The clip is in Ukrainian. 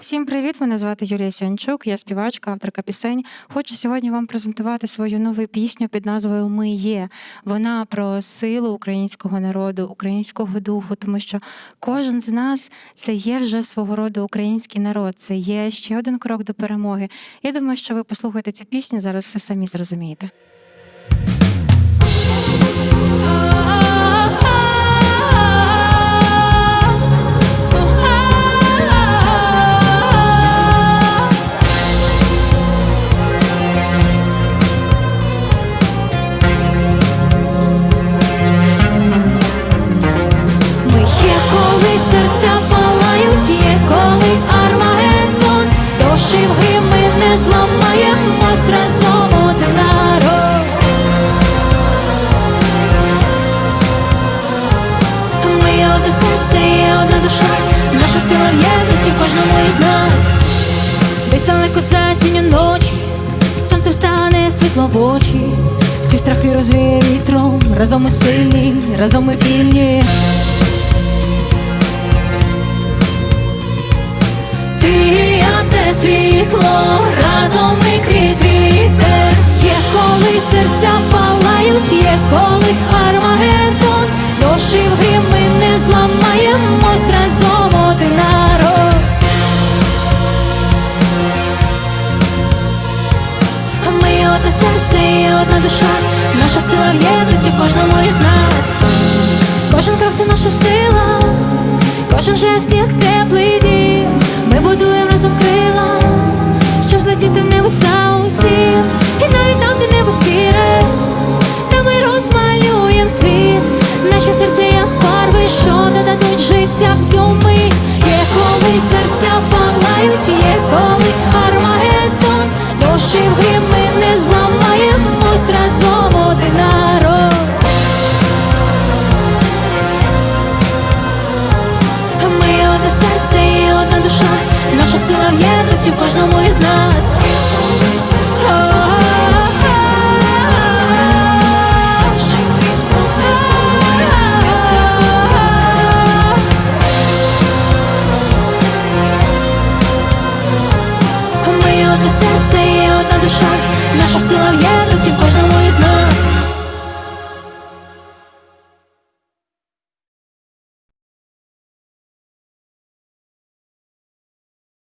Всім привіт! Мене звати Юлія Сянчук, я співачка, авторка пісень. Хочу сьогодні вам презентувати свою нову пісню під назвою Ми є. Вона про силу українського народу, українського духу, тому що кожен з нас це є вже свого роду український народ. Це є ще один крок до перемоги. Я думаю, що ви послухаєте цю пісню, зараз все самі зрозумієте. Коли серця палають, є, коли Армагеддон. В грім ми не зламаємось разом один народ Ми одне серце, є одна душа, наша сила в єдності в кожному із нас. Десь далеко за ночі, сонце встане світло в очі, всі страхи розвіє вітром, разом ми сильні, разом ми вільні. Разом ми крізь вітер. Є коли серця палають, є коли Армагеддон. Дощі в грім ми не зламаємось разом один народ. Ми одне серце і одна душа, наша сила в єдності в кожному із нас. Кожен крок це наша сила, кожен жест як теплий дім. Наші серця як барви, що додадуть життя в цю мить. Є коли серця палають, є коли Армагеддон в грім ми не зламаємось разом один народ Ми одне серце і одна душа, наша сила в єдності в кожному із нас. Одне серце і одна душа, наша сила в єдності в кожному